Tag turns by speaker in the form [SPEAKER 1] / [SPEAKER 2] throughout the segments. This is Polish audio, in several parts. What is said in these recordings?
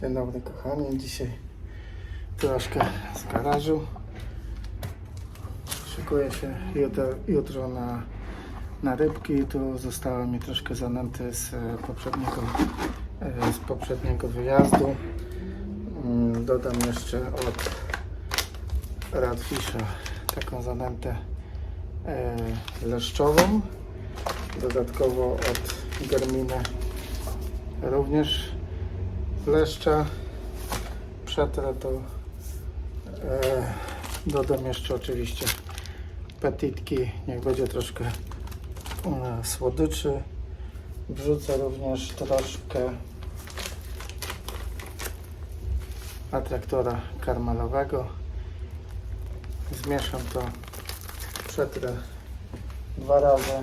[SPEAKER 1] Dzień dobry kochani, dzisiaj troszkę z garażu. Szykuję się jutro, jutro na, na rybki. Tu zostało mi troszkę zanęty z e, poprzedniego, e, z poprzedniego wyjazdu. Mm, Dodam jeszcze od Radfisha taką zanętę e, leszczową. Dodatkowo od Garmina również leszcza. Przetrę to. E, dodam jeszcze oczywiście petitki. Niech będzie troszkę e, słodyczy. Wrzucę również troszkę atraktora karmelowego. Zmieszam to. Przetrę dwa razy.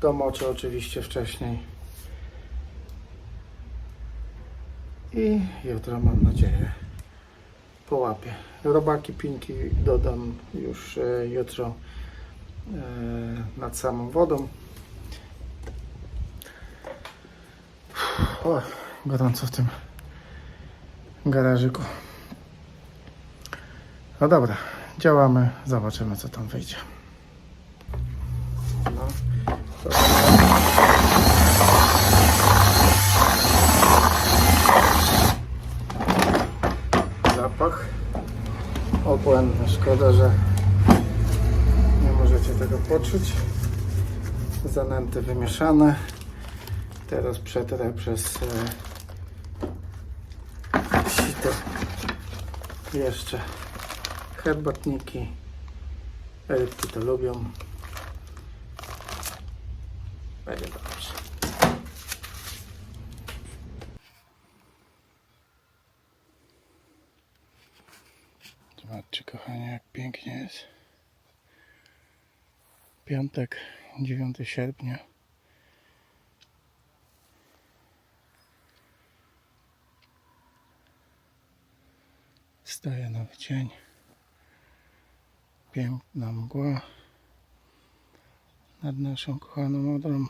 [SPEAKER 1] Domoczę oczywiście wcześniej. I jutro mam nadzieję połapię. Robaki pinki dodam już e, jutro e, nad samą wodą. O, gorąco w tym garażyku. No dobra, działamy, zobaczymy co tam wyjdzie. No, obłędny. Szkoda, że nie możecie tego poczuć. Zanęty wymieszane. Teraz przetrę przez e, sito jeszcze herbatniki. Rybki to lubią. Będzie dobrze. Zobaczcie kochani jak pięknie jest. Piątek, 9 sierpnia. Staje nowy dzień. Piękna mgła nad naszą kochaną Odrą.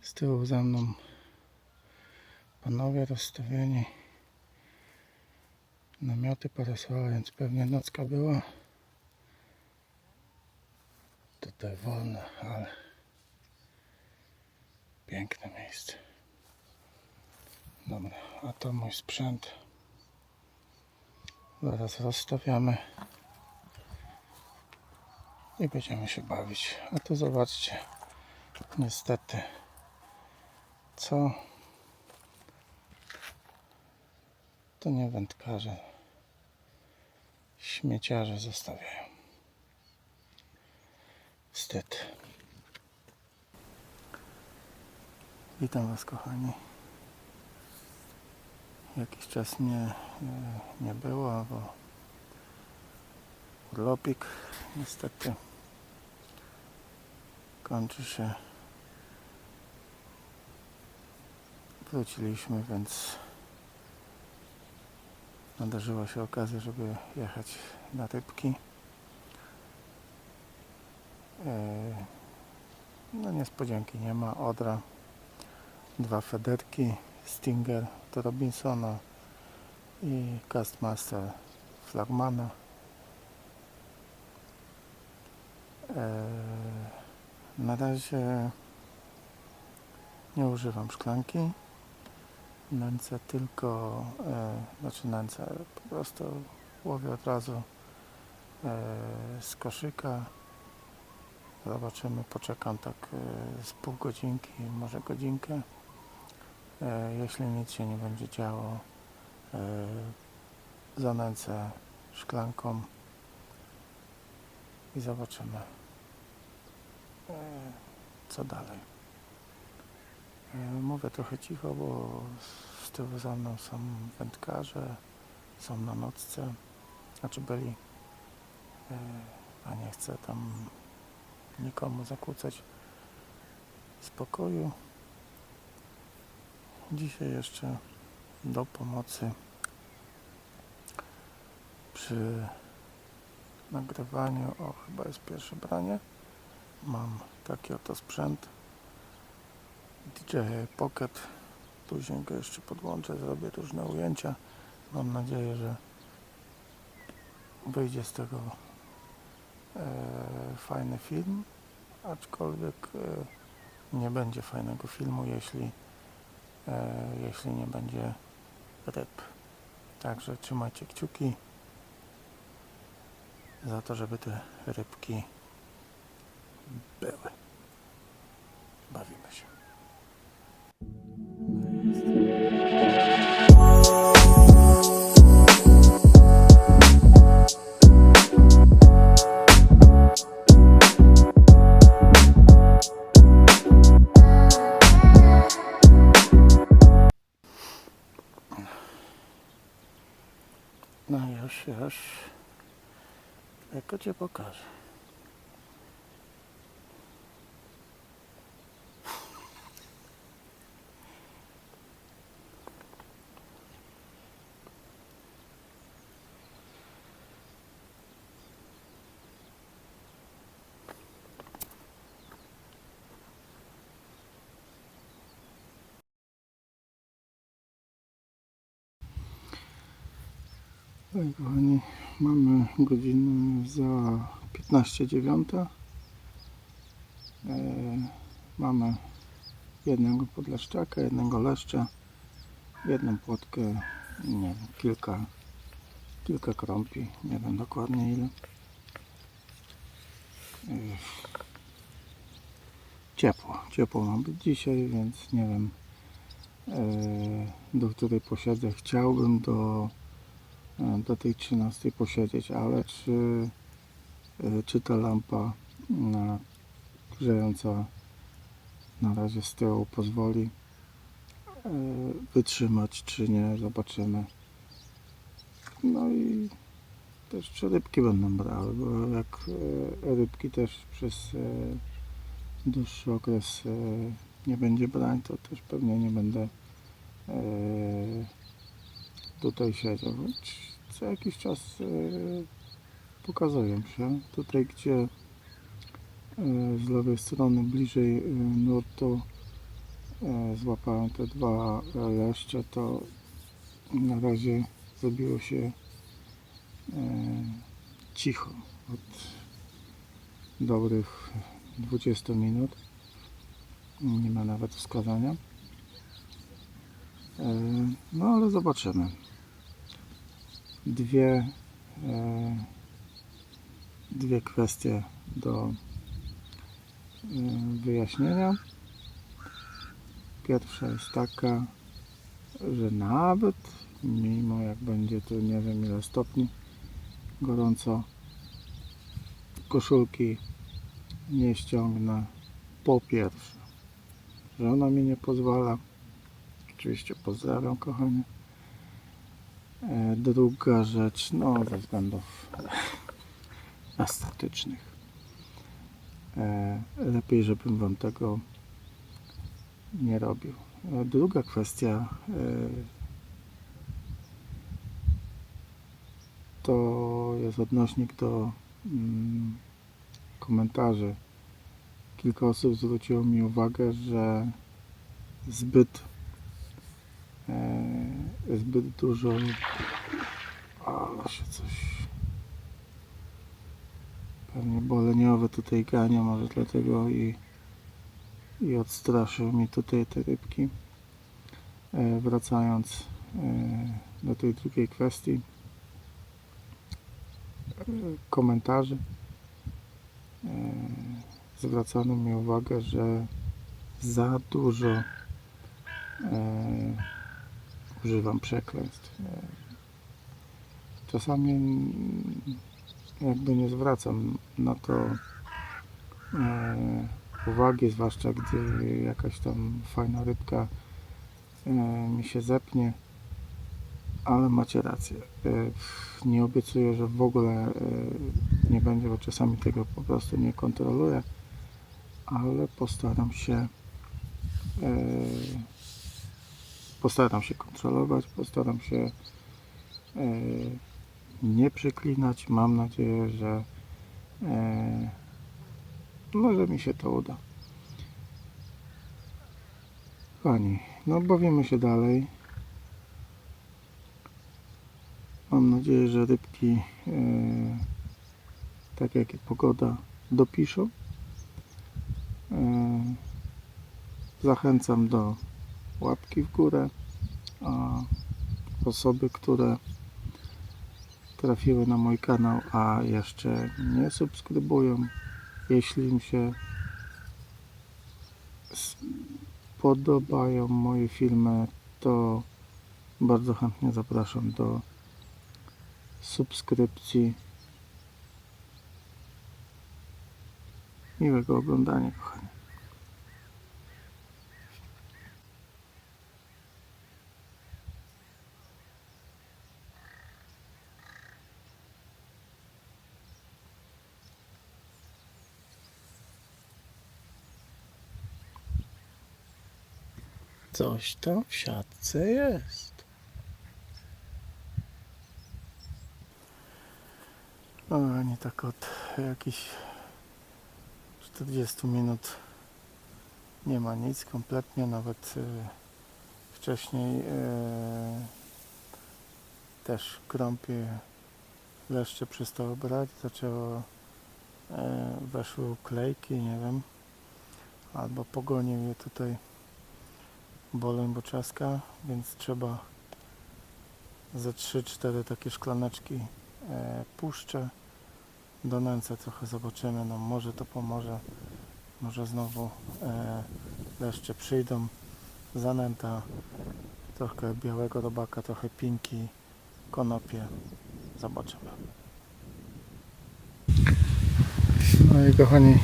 [SPEAKER 1] Z tyłu za mną panowie rozstawieni. Namioty parasowe, więc pewnie nocka była. Tutaj wolne, ale piękne miejsce. Dobra, a to mój sprzęt. Zaraz rozstawiamy i będziemy się bawić. A tu zobaczcie, niestety, co to nie wędkarze, śmieciarze zostawiają. Wstyd. Witam Was kochani. Jakiś czas mnie nie było, bo urlopik niestety kończy się. Wróciliśmy, więc nadarzyła się okazja, żeby jechać na rybki. E, No niespodzianki nie ma. Odra, dwa federki, Stinger to Robinsona i Castmaster Flagmana. E, Na razie nie używam szklanki. Nęcę tylko, e, znaczy nęcę, po prostu łowię od razu e, z koszyka. Zobaczymy, poczekam tak e, z pół godzinki, może godzinkę. E, jeśli nic się nie będzie działo, zanęcę szklanką i zobaczymy, co dalej. E, Mówię trochę cicho, bo z tyłu za mną są wędkarze, są na nocce, znaczy byli, e, a nie chcę tam nikomu zakłócać spokoju. Dzisiaj jeszcze do pomocy przy nagrywaniu, o chyba jest pierwsze branie, mam taki oto sprzęt DJI Pocket później go jeszcze podłączę, zrobię różne ujęcia. Mam nadzieję, że wyjdzie z tego e, fajny film, aczkolwiek e, nie będzie fajnego filmu, jeśli, e, jeśli nie będzie ryb. Także trzymajcie kciuki za to, żeby te rybki były. Bawimy się. Tylko cię Oj, kochani, mamy godzinę za 15.09. E, mamy jednego podleszczaka, jednego leszcza, jedną płotkę, nie wiem, kilka, kilka krąpi, nie wiem dokładnie ile. E, ciepło, ciepło ma być dzisiaj, więc nie wiem e, do której posiedzę. Chciałbym do do tej 13 posiedzieć, ale czy, e, czy ta lampa grzejąca na razie z tyłu pozwoli e, wytrzymać, czy nie, zobaczymy. No i też czy rybki będą brały, bo jak e, rybki też przez dłuższy okres nie będzie brać, to też pewnie nie będę tutaj. Choć Co jakiś czas e, pokazują się. Tutaj, gdzie e, z lewej strony bliżej e, nurtu złapałem te dwa leszcze, to na razie zrobiło się cicho od dobrych 20 minut. Nie ma nawet wskazania. No ale zobaczymy. Dwie, e, dwie kwestie do e, wyjaśnienia. Pierwsza jest taka, że nawet mimo jak będzie tu nie wiem ile stopni gorąco, koszulki nie ściągnę po pierwsze. Żona mi nie pozwala. Oczywiście pozdrawiam kochanie. E, Druga rzecz, no ze względów estetycznych. E, Lepiej, żebym Wam tego nie robił. E, Druga kwestia to jest odnośnik do mm, komentarzy. Kilka osób zwróciło mi uwagę, że zbyt zbyt dużo. Ale się coś. Pewnie boleniowe tutaj gania może dlatego i i odstraszył mi tutaj te rybki. E, wracając e, do tej drugiej kwestii. E, komentarzy e, zwracano mi uwagę, że za dużo e, używam przekleństw. Czasami jakby nie zwracam na to e, uwagi, zwłaszcza gdy jakaś tam fajna rybka e, mi się zepnie, ale macie rację. E, nie obiecuję, że w ogóle nie będzie, bo czasami tego po prostu nie kontroluję, ale postaram się postaram się kontrolować, postaram się e, nie przeklinać. Mam nadzieję, że e, może mi się to uda. Kochani, no bawimy się dalej. Mam nadzieję, że rybki, e, tak jak i pogoda, dopiszą. Zachęcam do łapki w górę, a osoby, które trafiły na mój kanał, a jeszcze nie subskrybują, jeśli im się podobają moje filmy, to bardzo chętnie zapraszam do subskrypcji. Miłego oglądania, kochani. Coś tam w siatce jest. O, nie tak od jakichś 40 minut nie ma nic kompletnie, nawet e, wcześniej e, też krąpie leszcze przestało brać, zaczęło e, weszły uklejki, nie wiem, albo pogonił je tutaj boleń boczaska, więc trzeba ze 3-4 takie szklaneczki e, puszczę. Do nęce trochę zobaczymy, no może to pomoże. Może znowu e, przyjdą. Zanęta trochę białego robaka, trochę pinki konopie. Zobaczymy. No i kochani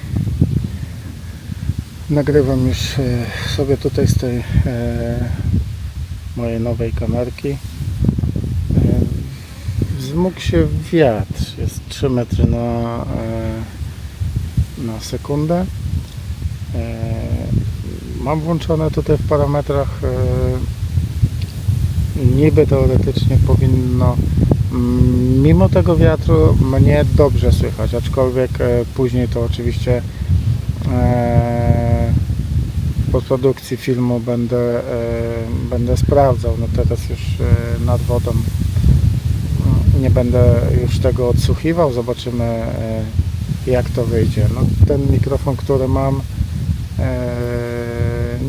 [SPEAKER 1] nagrywam już e, sobie tutaj z tej e, mojej nowej kamerki. E, wzmógł się wiatr jest 3 metry na, na sekundę. Mam włączone tutaj w parametrach niby teoretycznie powinno mimo tego wiatru mnie dobrze słychać aczkolwiek później to oczywiście postprodukcji filmu będę, e, będę sprawdzał. No teraz już e, nad wodą nie będę już tego odsłuchiwał. Zobaczymy e, jak to wyjdzie. No, ten mikrofon, który mam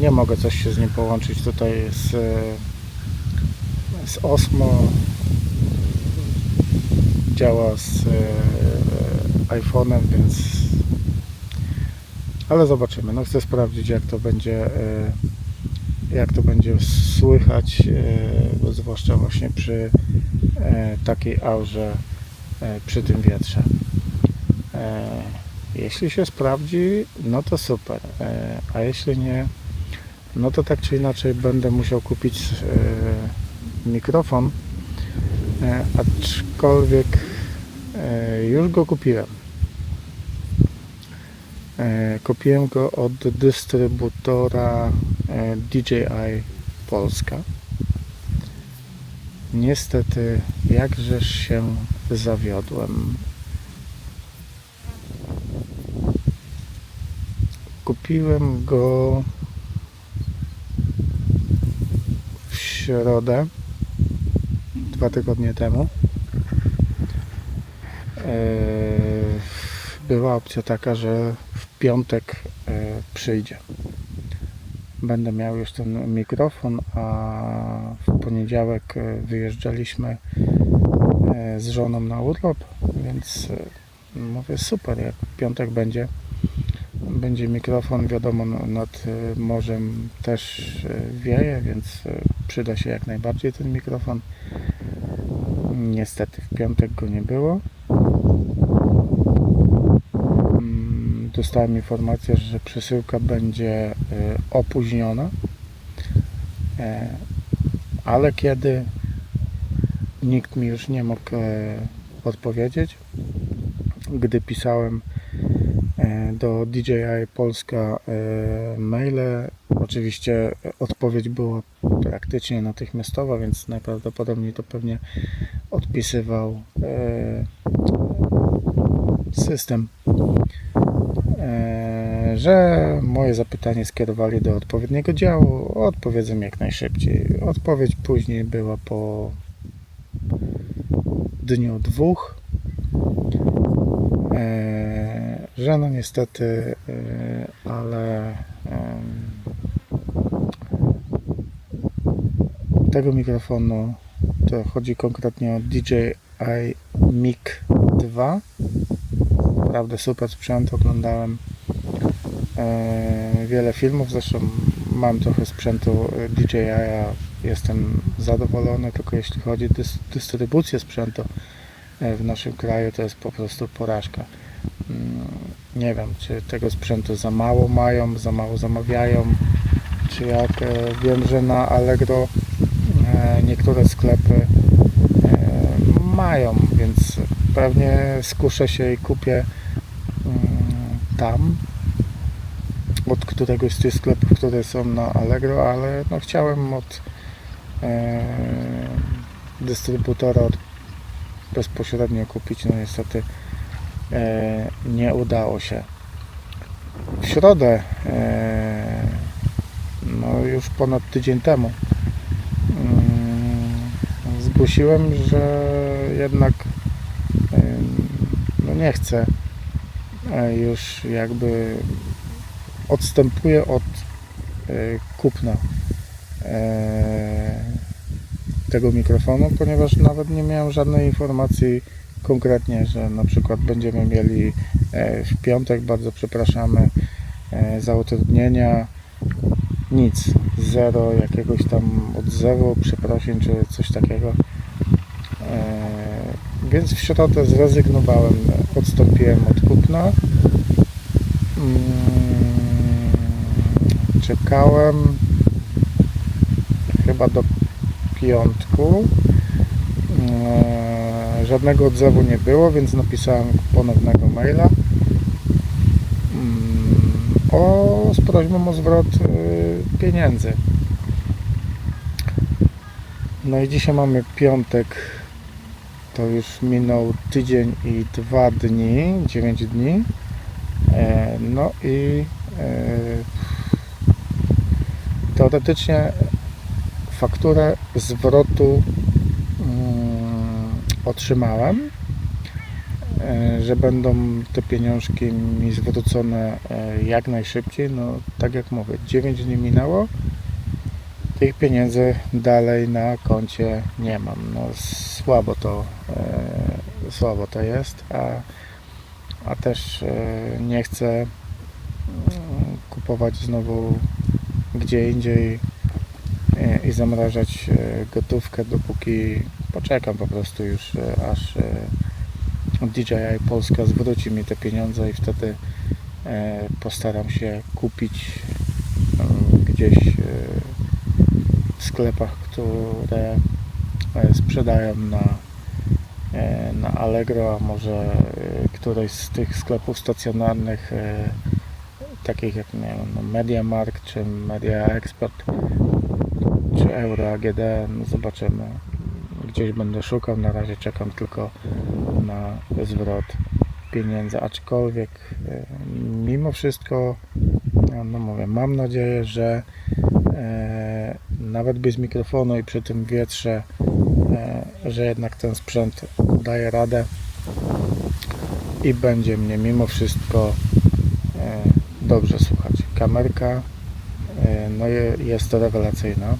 [SPEAKER 1] nie mogę coś się z nim połączyć tutaj z, z Osmo działa z iPhone'em, więc ale zobaczymy. No chcę sprawdzić jak to będzie e, jak to będzie słychać, e, zwłaszcza właśnie przy e, takiej aurze przy tym wietrze. Jeśli się sprawdzi, no to super, a jeśli nie, no to tak czy inaczej będę musiał kupić mikrofon, aczkolwiek już go kupiłem. E, Kupiłem go od dystrybutora e, DJI Polska. Niestety, jakżeż się zawiodłem. Kupiłem go w środę, dwa tygodnie temu. Eee, była opcja taka, że piątek e, przyjdzie. Będę miał już ten mikrofon, a w poniedziałek e, wyjeżdżaliśmy e, z żoną na urlop, więc mówię super, jak piątek będzie będzie mikrofon, wiadomo no, nad morzem też wieje, więc przyda się jak najbardziej ten mikrofon. Niestety w piątek go nie było. Dostałem informację, że przesyłka będzie e, opóźniona. E, Ale kiedy nikt mi już nie mógł e, odpowiedzieć. Gdy pisałem do DJI Polska maile, oczywiście odpowiedź była praktycznie natychmiastowa, więc najprawdopodobniej to pewnie odpisywał system, że moje zapytanie skierowali do odpowiedniego działu. Odpowiedzą jak najszybciej. Odpowiedź później była po dniu dwóch, e, że no niestety, e, ale tego mikrofonu to chodzi konkretnie o DJI Mic 2 naprawdę super sprzęt, oglądałem e, wiele filmów, zresztą mam trochę sprzętu DJI, jestem zadowolony, tylko jeśli chodzi o dys, dystrybucję sprzętu e, w naszym kraju, to jest po prostu porażka. Mm, Nie wiem, czy tego sprzętu za mało mają, za mało zamawiają, czy jak. E, Wiem, że na Allegro niektóre sklepy mają, więc pewnie skuszę się i kupię tam od któregoś z tych sklepów, które są na Allegro, ale no chciałem od e, dystrybutora od, bezpośrednio kupić, no niestety e, nie udało się. W środę, e, no już ponad tydzień temu, mm, zgłosiłem, że jednak em, no nie chcę e, już jakby odstępuję od e, kupna e, tego mikrofonu, ponieważ nawet nie miałem żadnej informacji konkretnie, że na przykład będziemy mieli e, w piątek, bardzo przepraszamy, e, za utrudnienia nic, zero jakiegoś tam odzewu, przeprosin czy coś takiego. Więc w środę zrezygnowałem, odstąpiłem od kupna. Mm, Czekałem chyba do piątku. E, Żadnego odzewu nie było, więc napisałem ponownego maila mm, o, z prośbą o zwrot y, pieniędzy. No i dzisiaj mamy piątek, to już minął tydzień i dwa dni, 9 dni. E, No i e, teoretycznie fakturę zwrotu mm, otrzymałem, e, że będą te pieniążki mi zwrócone jak najszybciej. No tak jak mówię, 9 dni minęło, tych pieniędzy dalej na koncie nie mam. No słabo to, e, słabo to jest, a, a też e, nie chcę mm, kupować znowu gdzie indziej e, i zamrażać e, gotówkę, dopóki poczekam po prostu już e, aż e, DJI Polska zwróci mi te pieniądze i wtedy e, postaram się kupić e, gdzieś e, sklepach, które e, sprzedają na, e, na Allegro, a może e, któreś z tych sklepów stacjonarnych, takich jak nie wiem, no Mediamarkt czy Media Expert czy Euro AGD, no zobaczymy. Gdzieś będę szukał, na razie czekam tylko na zwrot pieniędzy, aczkolwiek mimo wszystko, no mówię, mam nadzieję, że nawet bez mikrofonu i przy tym wietrze, e, że jednak ten sprzęt daje radę i będzie mnie mimo wszystko e, dobrze słuchać. Kamerka, e, no je- jest to rewelacyjna.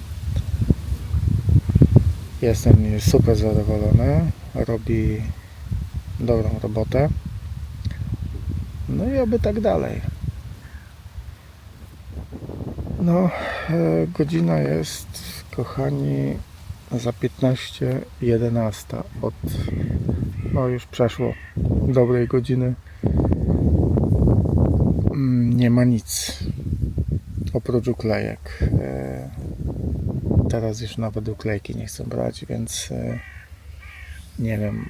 [SPEAKER 1] Jestem super zadowolony, robi dobrą robotę. No i oby tak dalej. No, e, godzina jest, kochani, za 15.11 od, no już przeszło dobrej godziny. Mm, Nie ma nic oprócz uklejek. E, Teraz już nawet uklejki nie chcę brać, więc e, nie wiem.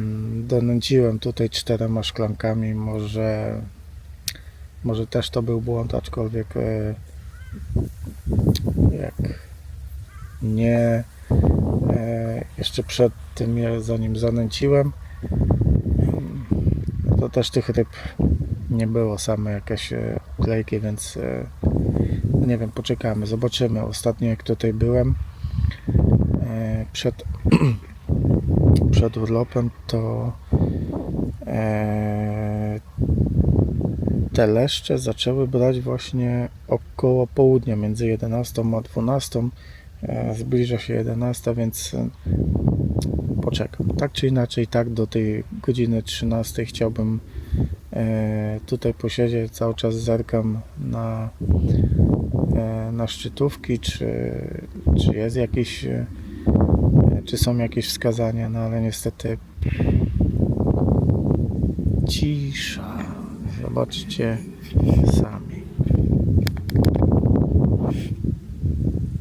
[SPEAKER 1] Mm, Donęciłem tutaj czterema szklankami, może może też to był błąd, aczkolwiek e, jak nie e, jeszcze przed tym, zanim zanęciłem, em, to też tych ryb nie było, same jakieś klejki, więc e, no nie wiem, poczekamy, zobaczymy. Ostatnio jak tutaj byłem przed, przed urlopem, to te leszcze zaczęły brać właśnie około południa, między 11 a 12. E, Zbliża się 11, więc e, poczekam. Tak czy inaczej, tak do tej godziny 13 chciałbym e, tutaj posiedzieć. Cały czas zerkam na, na szczytówki, czy, czy jest jakiś, czy są jakieś wskazania, no ale niestety cisza. Zobaczcie sami.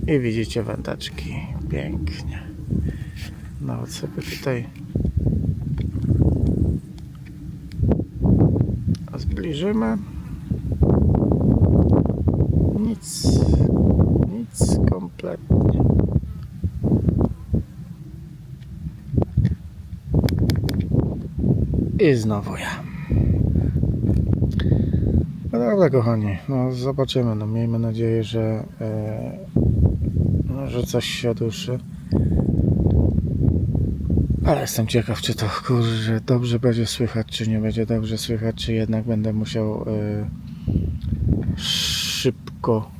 [SPEAKER 1] I widzicie wędeczki. Pięknie. Nawet sobie tutaj zbliżymy. Nic, nic kompletnie. I znowu ja. No dobra, kochani, no zobaczymy. No, miejmy nadzieję, że, e, no, że coś się ruszy. Ale jestem ciekaw, czy to kurczę dobrze będzie słychać, czy nie będzie dobrze słychać, czy jednak będę musiał e, szybko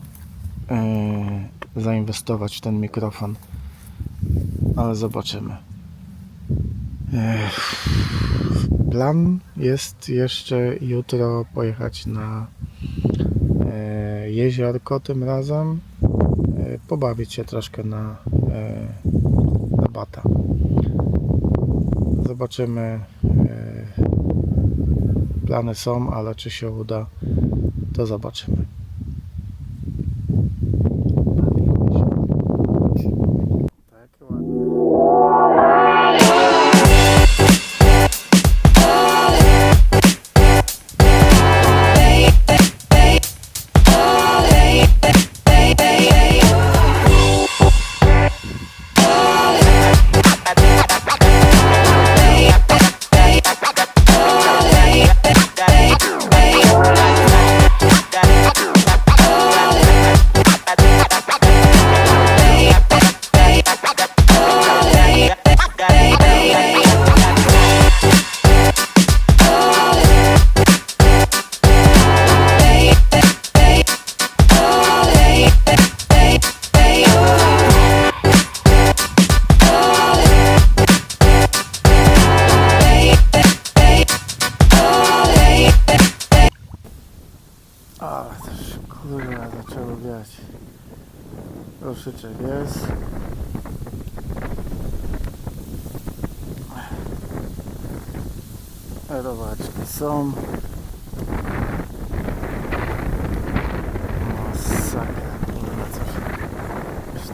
[SPEAKER 1] e, zainwestować w ten mikrofon. Ale zobaczymy. Ech, plan jest jeszcze jutro pojechać na e, jeziorko tym razem, e, pobawić się troszkę na, e, na bata. Zobaczymy. Plany są, ale czy się uda, to zobaczymy.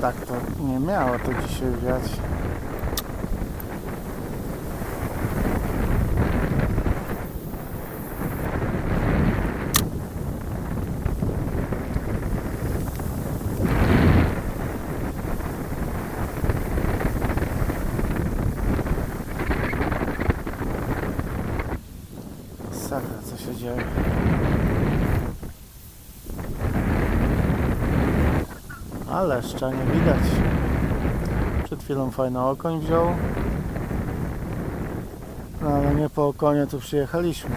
[SPEAKER 1] Tak to nie miało to dzisiaj wiać. Masakra, co się dzieje. Ale jeszcze nie widać. Przed chwilą fajny okoń wziął. No ale nie po okonie tu przyjechaliśmy.